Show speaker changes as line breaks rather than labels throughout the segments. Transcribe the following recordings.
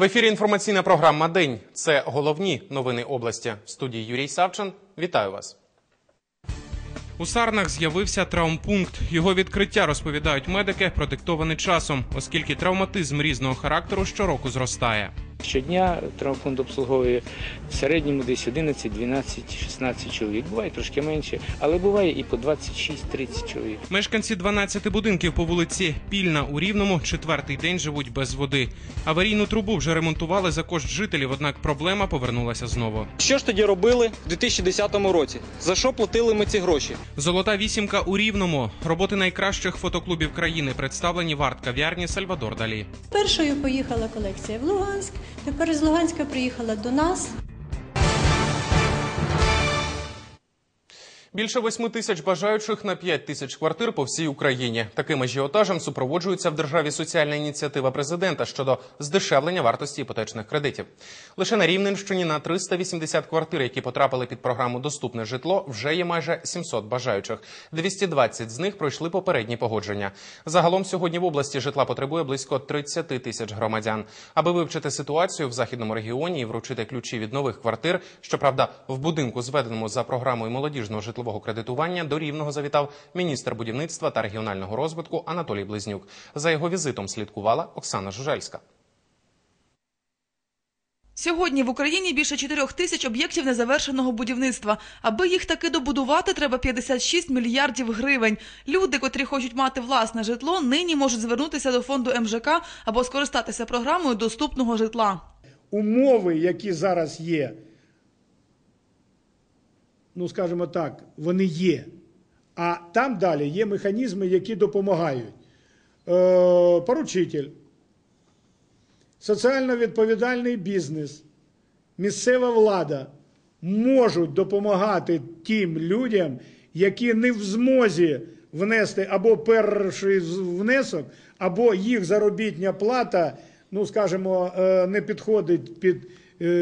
В ефірі інформаційна програма День. Це головні новини області. В студії Юрій Савчин. Вітаю вас. У Сарнах з'явився травмпункт. Його відкриття розповідають медики, продиктований часом, оскільки травматизм різного характеру щороку зростає.
Щодня травмфонд обслуговує в середньому десь 11, 12, 16 чоловік. Буває трошки менше, але буває і по 26-30 чоловік.
Мешканці 12 будинків по вулиці Пільна у Рівному четвертий день живуть без води. Аварійну трубу вже ремонтували за кошт жителів, однак проблема повернулася знову.
Що ж тоді робили в 2010 році? За що платили ми ці гроші?
Золота вісімка у Рівному. Роботи найкращих фотоклубів країни представлені в арт-кав'ярні Сальвадор Далі.
Першою поїхала колекція в Луганськ. Тепер з Луганська приїхала до нас.
Більше восьми тисяч бажаючих на 5 тисяч квартир по всій Україні. Таким ажіотажем супроводжується в державі соціальна ініціатива президента щодо здешевлення вартості іпотечних кредитів. Лише на Рівненщині на 380 квартир, які потрапили під програму Доступне житло, вже є майже 700 бажаючих. 220 з них пройшли попередні погодження. Загалом сьогодні в області житла потребує близько 30 тисяч громадян. Аби вивчити ситуацію в західному регіоні і вручити ключі від нових квартир, щоправда, в будинку, зведеному за програмою молодіжного житлового кредитування, до рівного завітав міністр будівництва та регіонального розвитку Анатолій Близнюк. За його візитом слідкувала Оксана Жужельська.
Сьогодні в Україні більше 4 тисяч об'єктів незавершеного будівництва. Аби їх таки добудувати, треба 56 мільярдів гривень. Люди, котрі хочуть мати власне житло, нині можуть звернутися до фонду МЖК або скористатися програмою доступного житла.
умови, які зараз є, ну скажімо так, вони є. А там далі є механізми, які допомагають. Е, поручитель, соціально відповідальний бізнес, місцева влада можуть допомагати тим людям, які не в змозі внести або перший внесок, або їх заробітня плата, ну скажімо, е, не підходить під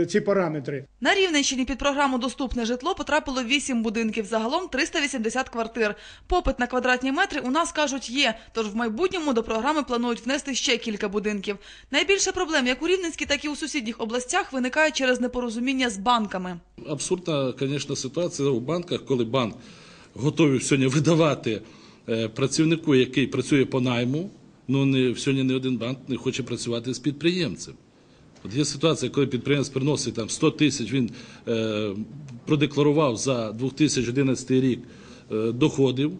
ці параметри.
На Рівненщині під програму Доступне житло потрапило 8 будинків, загалом 380 квартир. Попит на квадратні метри у нас кажуть є, тож в майбутньому до програми планують внести ще кілька будинків. Найбільше проблем як у Рівненській, так і у сусідніх областях виникає через непорозуміння з банками.
Абсурдна, звісно, ситуація у банках, коли банк готовий сьогодні видавати е, працівнику, який працює по найму. Ну не сьогодні не один банк не хоче працювати з підприємцем. От є ситуація, коли підприємець приносить там 100 тисяч, він е, продекларував за 2011 рік е, доходів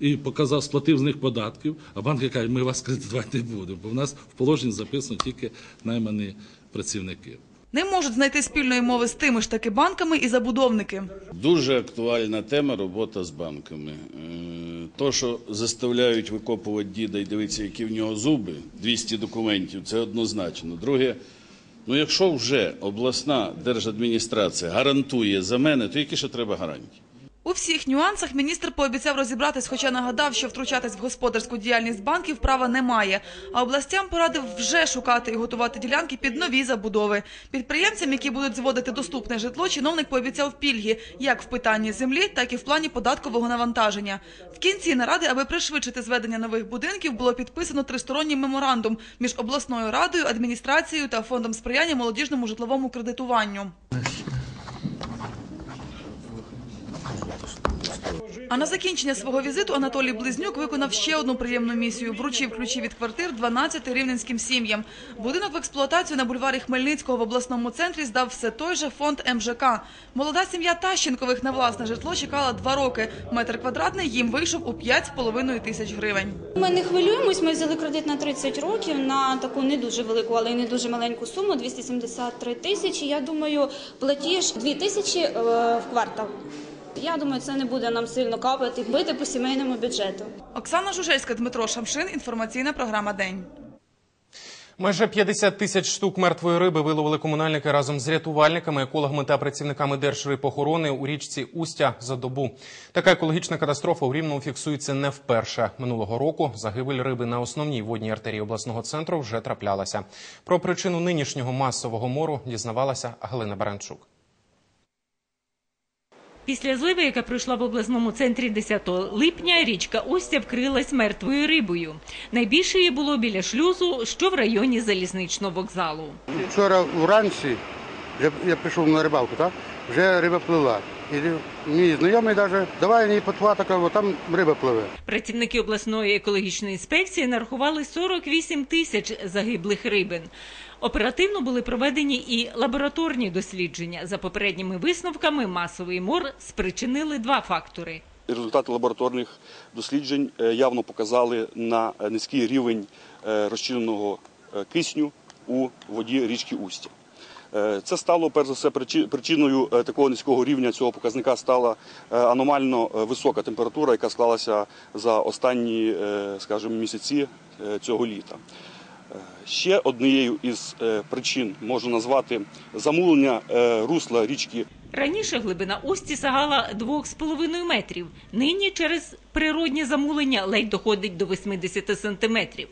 і показав, сплатив з них податків, а банки кажуть, ми вас кредитувати не будемо, бо в нас в положенні записано тільки наймані працівники.
Не можуть знайти спільної мови з тими ж таки банками і забудовники.
Дуже актуальна тема робота з банками. Е, То, що заставляють викопувати діда і дивитися, які в нього зуби, 200 документів, це однозначно. Друге, ну якщо вже обласна держадміністрація гарантує за мене, то які ще треба гарантії?
У всіх нюансах міністр пообіцяв розібратись, хоча нагадав, що втручатись в господарську діяльність банків права немає. А областям порадив вже шукати і готувати ділянки під нові забудови. Підприємцям, які будуть зводити доступне житло, чиновник пообіцяв пільги як в питанні землі, так і в плані податкового навантаження. В кінці наради, аби пришвидшити зведення нових будинків, було підписано тристоронній меморандум між обласною радою, адміністрацією та фондом сприяння молодіжному житловому кредитуванню. А на закінчення свого візиту Анатолій Близнюк виконав ще одну приємну місію. Вручив ключі від квартир 12 рівненським сім'ям. Будинок в експлуатацію на бульварі Хмельницького в обласному центрі здав все той же фонд МЖК. Молода сім'я Тащенкових на власне житло чекала два роки. Метр квадратний їм вийшов у 5,5 тисяч гривень.
Ми не хвилюємось. Ми взяли кредит на 30 років на таку не дуже велику, але й не дуже маленьку суму 273 тисячі. Я думаю, платіж 2 тисячі е, в квартал. Я думаю, це не буде нам сильно капати, бити по сімейному бюджету.
Оксана Жужельська, Дмитро Шамшин. Інформаційна програма День.
Майже 50 тисяч штук мертвої риби виловили комунальники разом з рятувальниками, екологами та працівниками Держрибохорони у річці Устя за добу. Така екологічна катастрофа у Рівному фіксується не вперше. Минулого року загибель риби на основній водній артерії обласного центру вже траплялася. Про причину нинішнього масового мору дізнавалася Галина Баранчук.
Після зливи, яка пройшла в обласному центрі 10 липня, річка Остя вкрилась мертвою рибою. Найбільше її було біля шлюзу, що в районі залізничного вокзалу.
Вчора вранці я, я пішов на рибалку, так? Вже риба плила. І мій знайомий навіть давай мені потва бо там риба пливе.
Працівники обласної екологічної інспекції нарахували 48 тисяч загиблих рибин. Оперативно були проведені і лабораторні дослідження. За попередніми висновками, масовий мор спричинили два фактори.
Результати лабораторних досліджень е, явно показали на е, низький рівень е, розчиненого кисню у воді річки Устя. Е, Це стало перш за все причиною е, такого низького рівня цього показника стала е, аномально висока температура, яка склалася за останні, скажімо, місяці цього літа. Ще однією із причин можу назвати замулення русла річки
Раніше глибина Усті сягала 2,5 метрів. Нині через природнє замулення ледь доходить до 80 сантиметрів.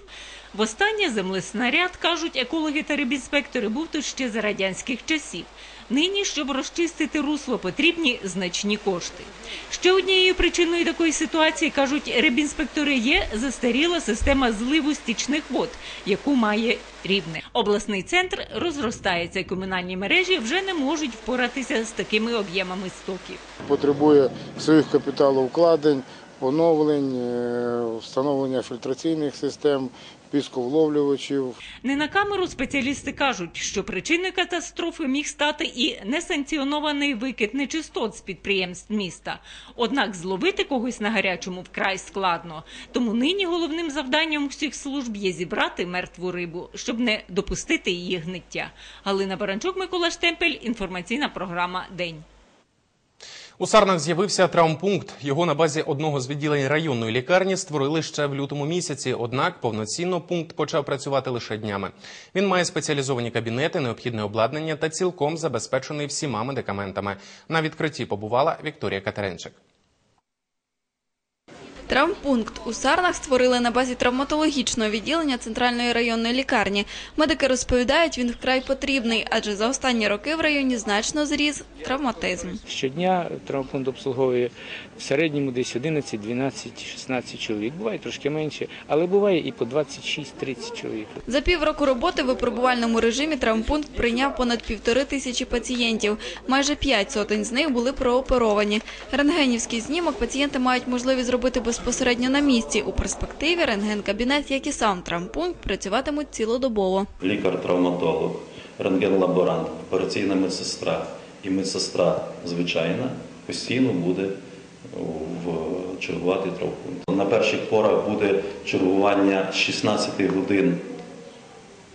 Востаннє землеснаряд, кажуть екологи та рибінспектори, був тут ще за радянських часів. Нині, щоб розчистити русло, потрібні значні кошти. Ще однією причиною такої ситуації, кажуть рибінспектори, є застаріла система зливу стічних вод, яку має рівне. Обласний центр розростається, і комунальні мережі вже не можуть впоратися з такими об'ємами стоків.
Потребує своїх капіталовкладень, поновлень, е, встановлення фільтраційних систем, пісковловлювачів.
Не на камеру спеціалісти кажуть, що причиною катастрофи міг стати і несанкціонований викид нечистот з підприємств міста. Однак зловити когось на гарячому вкрай складно. Тому нині головним завданням усіх служб є зібрати мертву рибу, щоб не допустити її гниття. Галина Баранчук, Микола Штемпель, інформаційна програма День.
У Сарнах з'явився травмпункт. Його на базі одного з відділень районної лікарні створили ще в лютому місяці. Однак повноцінно пункт почав працювати лише днями. Він має спеціалізовані кабінети, необхідне обладнання та цілком забезпечений всіма медикаментами. На відкритті побувала Вікторія Катеринчик.
Травмпункт у Сарнах створили на базі травматологічного відділення центральної районної лікарні. Медики розповідають, він вкрай потрібний, адже за останні роки в районі значно зріс травматизм.
Щодня травмпункт обслуговує в середньому десь 11, 12, 16 чоловік. Буває трошки менше, але буває і по 26-30 чоловік.
За півроку роботи в випробувальному режимі травмпункт прийняв понад півтори тисячі пацієнтів. Майже п'ять сотень з них були прооперовані. Рентгенівський знімок пацієнти мають можливість зробити безпосередньо на місці. У перспективі рентген-кабінет, як і сам травмпункт, працюватимуть цілодобово.
лікар-травматолог, рентген-лаборант, операційна медсестра і медсестра звичайна постійно буде в чергувати травмпункт. На перших порах буде чергування 16 годин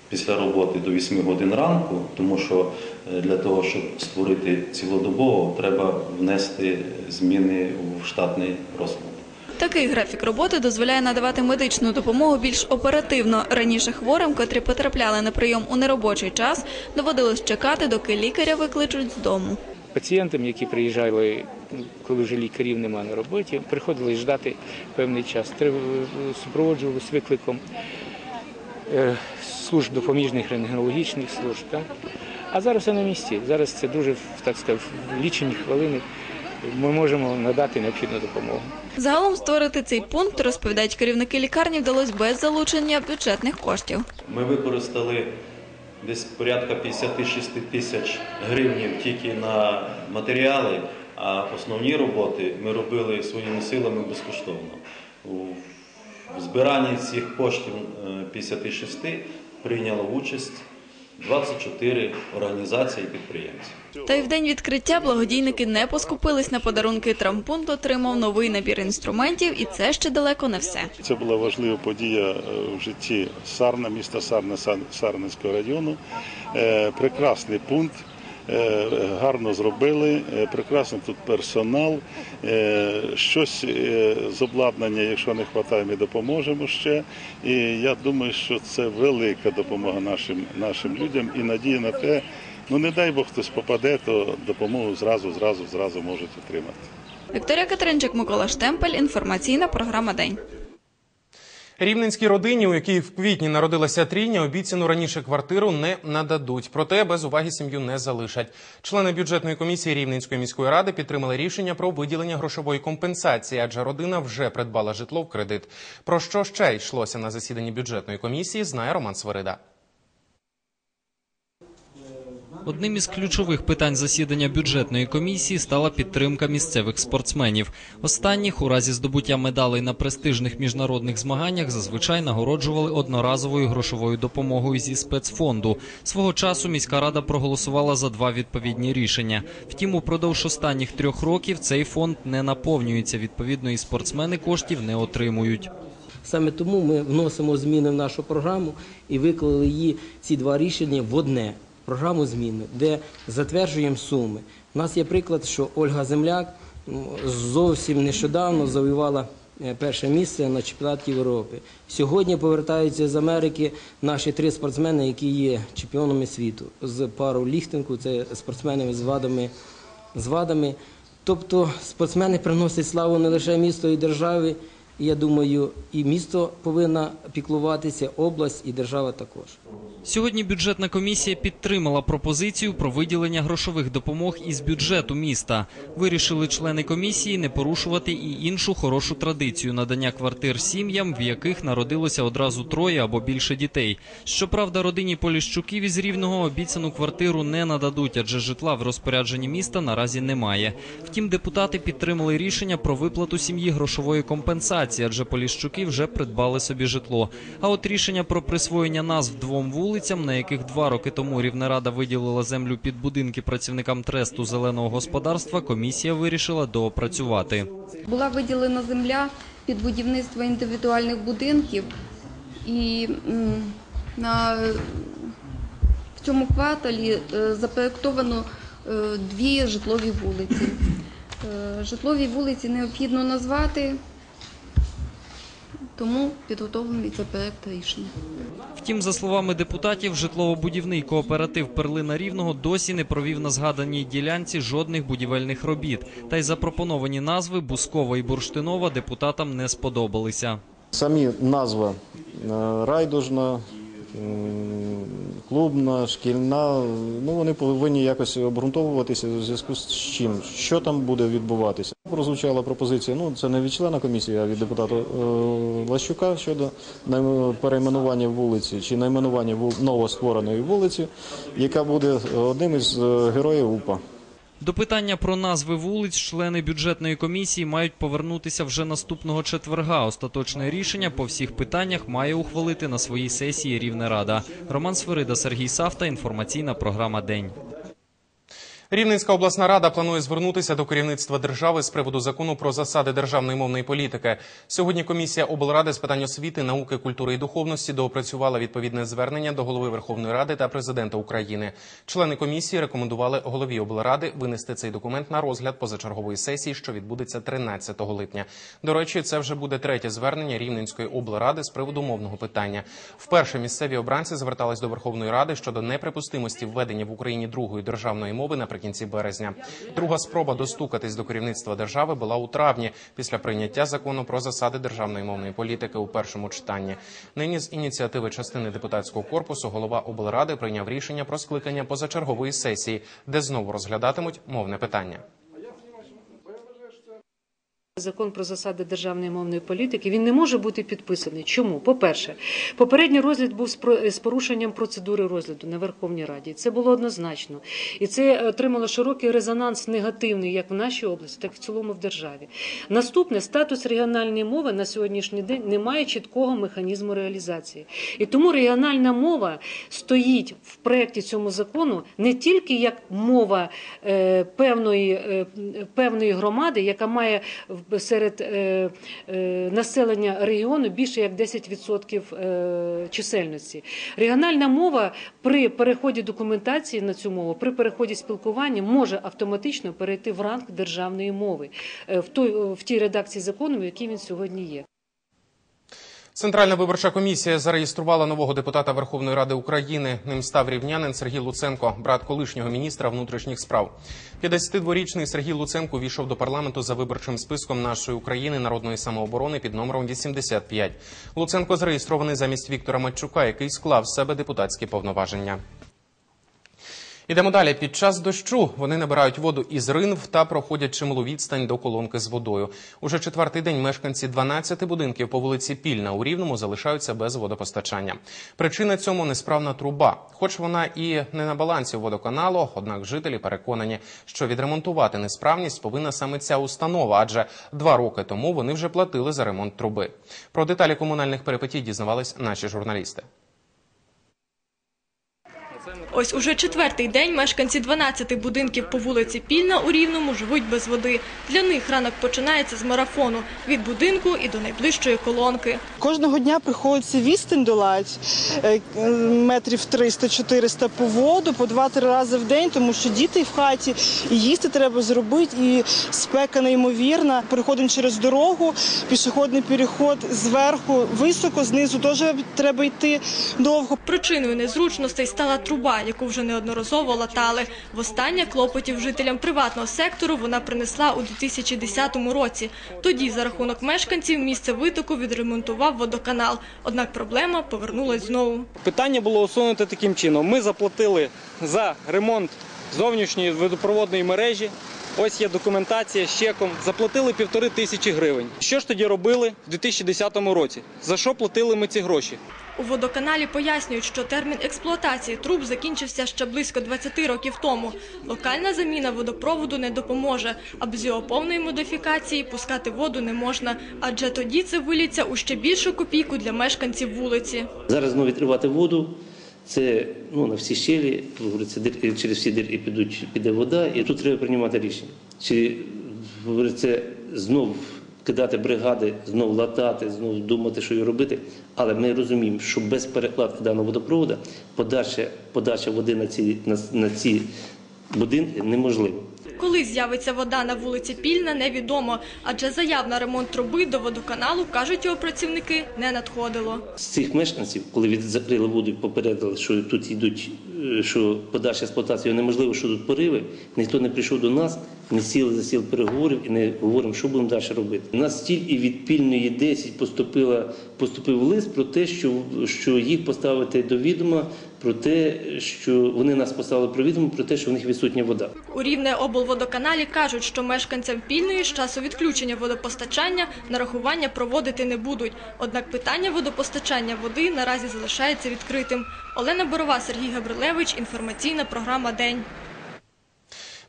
після роботи до 8 годин ранку, тому що е, для того, щоб створити цілодобово, треба внести зміни в штатний розклад.
Такий графік роботи дозволяє надавати медичну допомогу більш оперативно. Раніше хворим, котрі потрапляли на прийом у неробочий час, доводилось чекати, доки лікаря викличуть з дому.
Пацієнтам, які приїжджали, коли вже лікарів немає на роботі, приходилось ждати певний час. Треба супроводжувалися викликом е, служб допоміжних рентгенологічних служб. А зараз все на місці. Зараз це дуже так сказати, в лічені хвилини ми можемо надати необхідну допомогу.
Загалом створити цей пункт, розповідають керівники лікарні, вдалося без залучення бюджетних коштів.
Ми використали десь порядка 56 тисяч гривнів тільки на матеріали, а основні роботи ми робили своїми силами безкоштовно. У збиранні цих коштів е, 56 прийняло участь 24 організації і підприємці.
Та й в день відкриття благодійники не поскупились на подарунки. Трампунт отримав новий набір інструментів, і це ще далеко не все.
Це була важлива подія е, в житті Сарна, міста Сарна, Сарненського району. Е, Прекрасний пункт. Е, Гарно зробили, е, прекрасний тут персонал. Е, Щось з обладнання, якщо не вистачає, ми допоможемо ще. І я думаю, що це велика допомога нашим, нашим людям і надія на те, ну не дай Бог хтось попаде, то допомогу зразу, зразу, зразу можуть отримати.
Вікторія Катеринчик, Микола Штемпель, інформаційна програма День.
Рівненській родині, у якій в квітні народилася трійня, обіцяну раніше квартиру не нададуть. Проте без уваги сім'ю не залишать. Члени бюджетної комісії Рівненської міської ради підтримали рішення про виділення грошової компенсації, адже родина вже придбала житло в кредит. Про що ще йшлося на засіданні бюджетної комісії, знає Роман Свирида.
Одним із ключових питань засідання бюджетної комісії стала підтримка місцевих спортсменів. Останніх у разі здобуття медалей на престижних міжнародних змаганнях зазвичай нагороджували одноразовою грошовою допомогою зі спецфонду. Свого часу міська рада проголосувала за два відповідні рішення. Втім, упродовж останніх трьох років цей фонд не наповнюється. Відповідно, і спортсмени коштів не отримують.
Саме тому ми вносимо зміни в нашу програму і виклали її ці два рішення в одне програму зміни, де затверджуємо суми. У нас є приклад, що Ольга Земляк зовсім нещодавно завоювала е, перше місце на чемпіонаті Європи. Сьогодні повертаються з Америки наші три спортсмени, які є чемпіонами світу з пару ліхтинку, це спортсмени з вадами. З вадами. Тобто спортсмени приносять славу не лише місту і державі. І я думаю, і місто повинно піклуватися, область і держава також.
Сьогодні бюджетна комісія підтримала пропозицію про виділення грошових допомог із бюджету міста. Вирішили члени комісії не порушувати і іншу хорошу традицію надання квартир сім'ям, в яких народилося одразу троє або більше дітей. Щоправда, родині Поліщуків із Рівного обіцяну квартиру не нададуть, адже житла в розпорядженні міста наразі немає. Втім, депутати підтримали рішення про виплату сім'ї грошової компенсації, адже Поліщуки вже придбали собі житло. А от рішення про присвоєння назв двом вулицям, на яких два роки тому Рівнерада виділила землю під будинки працівникам тресту зеленого господарства, комісія вирішила доопрацювати.
Була виділена земля під будівництво індивідуальних будинків, і на, в цьому кварталі е, запроєктовано е, дві житлові вулиці. Е, Житлові вулиці необхідно назвати, тому підготовлений це проект рішення.
Втім, за словами депутатів, житлово-будівний кооператив Перлина Рівного досі не провів на згаданій ділянці жодних будівельних робіт. Та й запропоновані назви Бускова і Бурштинова депутатам не сподобалися.
Самі назва е, райдужна, клубна, шкільна, ну вони повинні якось обґрунтовуватися в зв'язку з чим, що там буде відбуватися. Прозвучала пропозиція, ну це не від члена комісії, а від депутата е, Лащука щодо перейменування вулиці чи найменування новоствореної вулиці, яка буде одним із е, героїв УПА.
До питання про назви вулиць члени бюджетної комісії мають повернутися вже наступного четверга. Остаточне рішення по всіх питаннях має ухвалити на своїй сесії Рівнерада. Роман Свирида, Сергій Савта. Інформаційна програма День.
Рівненська обласна рада планує звернутися до керівництва держави з приводу закону про засади державної мовної політики. Сьогодні комісія облради з питань освіти, науки, культури і духовності доопрацювала відповідне звернення до голови Верховної Ради та президента України. Члени комісії рекомендували голові облради винести цей документ на розгляд позачергової сесії, що відбудеться 13 липня. До речі, це вже буде третє звернення Рівненської облради з приводу мовного питання. Вперше місцеві обранці звертались до Верховної Ради щодо неприпустимості введення в Україні другої державної мови наприкінці березня. Друга спроба достукатись до керівництва держави була у травні після прийняття закону про засади державної мовної політики у першому читанні. Нині з ініціативи частини депутатського корпусу голова облради прийняв рішення про скликання позачергової сесії, де знову розглядатимуть мовне питання.
Закон про засади державної мовної політики він не може бути підписаний. Чому? По-перше, попередній розгляд був з порушенням процедури розгляду на Верховній Раді. Це було однозначно, і це отримало широкий резонанс негативний як в нашій області, так і в цілому в державі. Наступне статус регіональної мови на сьогоднішній день не має чіткого механізму реалізації. І тому регіональна мова стоїть в проєкті цьому закону не тільки як мова е, певної, е, певної громади, яка має в- серед е, е, населення регіону більше як 10% е, чисельності. Регіональна мова при переході документації на цю мову, при переході спілкування може автоматично перейти в ранг державної мови в той в тій редакції закону, в якій він сьогодні є.
Центральна виборча комісія зареєструвала нового депутата Верховної Ради України. Ним став рівнянин Сергій Луценко, брат колишнього міністра внутрішніх справ. 52-річний Сергій Луценко війшов до парламенту за виборчим списком нашої України народної самооборони під номером 85. Луценко зареєстрований замість Віктора Матчука, який склав з себе депутатські повноваження. Ідемо далі. Під час дощу вони набирають воду із ринв та проходять чималу відстань до колонки з водою. Уже четвертий день мешканці 12 будинків по вулиці Пільна у Рівному залишаються без водопостачання. Причина цьому несправна труба. Хоч вона і не на балансі водоканалу, однак жителі переконані, що відремонтувати несправність повинна саме ця установа, адже два роки тому вони вже платили за ремонт труби. Про деталі комунальних перипетій дізнавались наші журналісти.
Ось уже четвертий день мешканці 12 будинків по вулиці Пільна у Рівному живуть без води. Для них ранок починається з марафону від будинку і до найближчої колонки.
Кожного дня приходиться відстань долать е, метрів 300-400 по воду, по 2-3 рази в день, тому що діти в хаті, і їсти треба зробити, і спека неймовірна. Переходимо через дорогу, пішохідний переход зверху високо, знизу теж треба йти довго.
Причиною незручностей стала труба, яку вже неодноразово латали. Востаннє клопотів жителям приватного сектору вона принесла у 2010 році. Тоді за рахунок мешканців місце витоку відремонтував водоканал. Однак проблема повернулась знову.
Питання було усунуте таким чином. Ми заплатили за ремонт зовнішньої водопроводної мережі. Ось є документація з чеком. Заплатили півтори тисячі гривень. Що ж тоді робили в 2010 році? За що платили ми ці гроші?
У водоканалі пояснюють, що термін експлуатації труб закінчився ще близько 20 років тому. Локальна заміна водопроводу не допоможе, а без його повної модифікації пускати воду не можна, адже тоді це виліться у ще більшу копійку для мешканців вулиці.
Зараз знову відкривати воду. Це ну, на всі щелі, говориться, через всі дірки підуть, піде вода, і тут треба приймати рішення. Чи говориться, знов кидати бригади, знов латати, знов думати, що її робити. Але ми розуміємо, що без перекладки даного водопроводу подача, подача води на ці, на, на ці будинки неможлива.
Коли з'явиться вода на вулиці Пільна, невідомо, адже заяв на ремонт труби до водоканалу, кажуть його працівники, не надходило.
З цих мешканців, коли від закрили воду попередили, що тут йдуть, е, що подальша експлуатація неможливо, що тут пориви, ніхто не прийшов до нас, не сіли за стіл переговорів і не говоримо, що будемо далі робити. У нас тільки від пільної 10 поступила, поступив лист про те, що, що їх поставити до відома, про те, що вони нас поставили про відомо, про те, що в них відсутня вода.
У Рівне облводоканалі кажуть, що мешканцям Пільної з часу відключення водопостачання нарахування проводити не будуть. Однак питання водопостачання води наразі залишається відкритим. Олена Борова, Сергій Габрилевич, інформаційна програма День.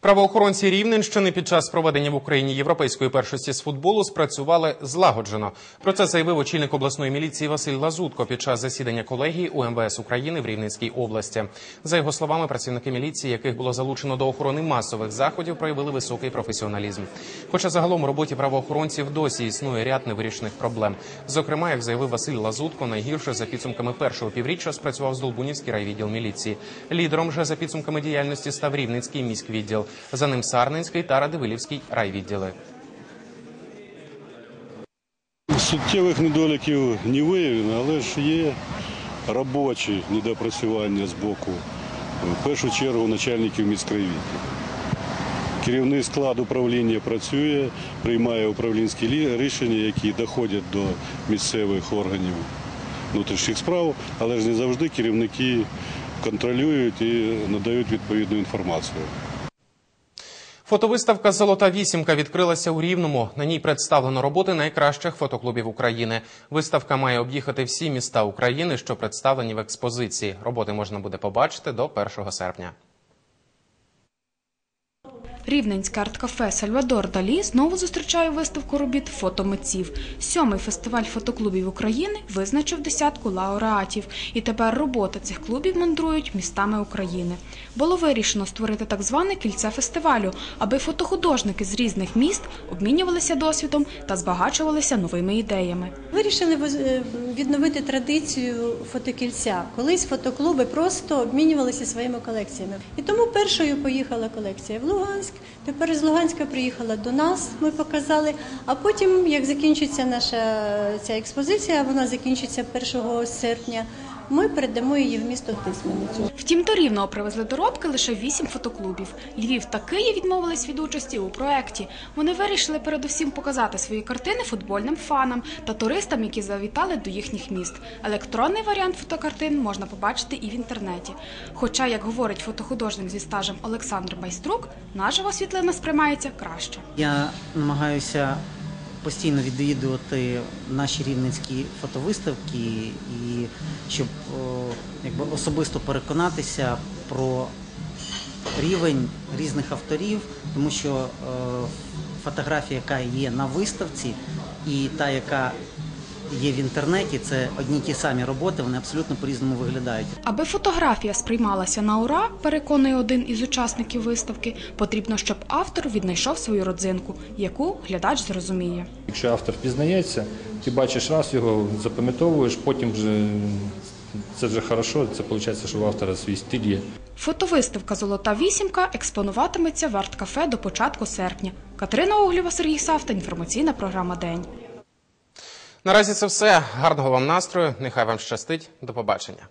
Правоохоронці Рівненщини під час проведення в Україні європейської першості з футболу спрацювали злагоджено. Про це заявив очільник обласної міліції Василь Лазутко під час засідання колегії у МВС України в Рівненській області. За його словами, працівники міліції, яких було залучено до охорони масових заходів, проявили високий професіоналізм. Хоча загалом у роботі правоохоронців досі існує ряд невирішених проблем. Зокрема, як заявив Василь Лазутко, найгірше за підсумками першого півріччя спрацював Здолбунівський райвідділ міліції. Лідером же за підсумками діяльності став Рівненський міськвідділ. За ним Сарненський та Радивилівський райвідділи.
Суттєвих недоліків не виявлено, але ж є робочі недопрацювання з боку, в першу чергу, начальників міськрайвідділів. Керівний склад управління працює, приймає управлінські лі- рішення, які доходять до місцевих органів внутрішніх справ, але ж не завжди керівники контролюють і надають відповідну інформацію.
Фотовиставка Золота вісімка відкрилася у Рівному. На ній представлено роботи найкращих фотоклубів України. Виставка має об'їхати всі міста України, що представлені в експозиції. Роботи можна буде побачити до 1 серпня.
Рівненське арт-кафе Сальвадор Далі знову зустрічає виставку робіт фотомитців. Сьомий фестиваль фотоклубів України визначив десятку лауреатів, і тепер роботи цих клубів мандрують містами України. Було вирішено створити так зване кільце фестивалю, аби фотохудожники з різних міст обмінювалися досвідом та збагачувалися новими ідеями.
Вирішили е, відновити традицію фотокільця. Колись фотоклуби просто обмінювалися своїми колекціями. І тому першою поїхала колекція в Луганськ, Тепер з Луганська приїхала до нас, ми показали. А потім, як закінчиться наша ця експозиція, вона закінчиться 1 серпня. Ми передамо її в місто Тисменицю.
Втім, до Рівного привезли доробки лише вісім фотоклубів. Львів та Київ відмовились від участі у проєкті. Вони вирішили передусім показати свої картини футбольним фанам та туристам, які завітали до їхніх міст. Електронний варіант фотокартин можна побачити і в інтернеті. Хоча, як говорить фотохудожник зі стажем Олександр Байструк, наживо світлина сприймається краще.
Я намагаюся постійно відвідувати наші рівненські фотовиставки, і щоб якби особисто переконатися про рівень різних авторів, тому що е, фотографія, яка є на виставці, і та, яка є в інтернеті, це одні ті самі роботи, вони абсолютно по-різному виглядають.
Аби фотографія сприймалася на ура, переконує один із учасників виставки, потрібно, щоб автор віднайшов свою родзинку, яку глядач зрозуміє.
Якщо автор впізнається, ти бачиш раз його, запам'ятовуєш, потім вже це вже хорошо, це виходить, що у автора свій стиль є.
Фотовиставка Золота вісімка експонуватиметься в арт-кафе до початку серпня. Катерина Оглєва, Сергій Савта. Інформаційна програма День.
Наразі це все. Гарного вам настрою. Нехай вам щастить. До побачення.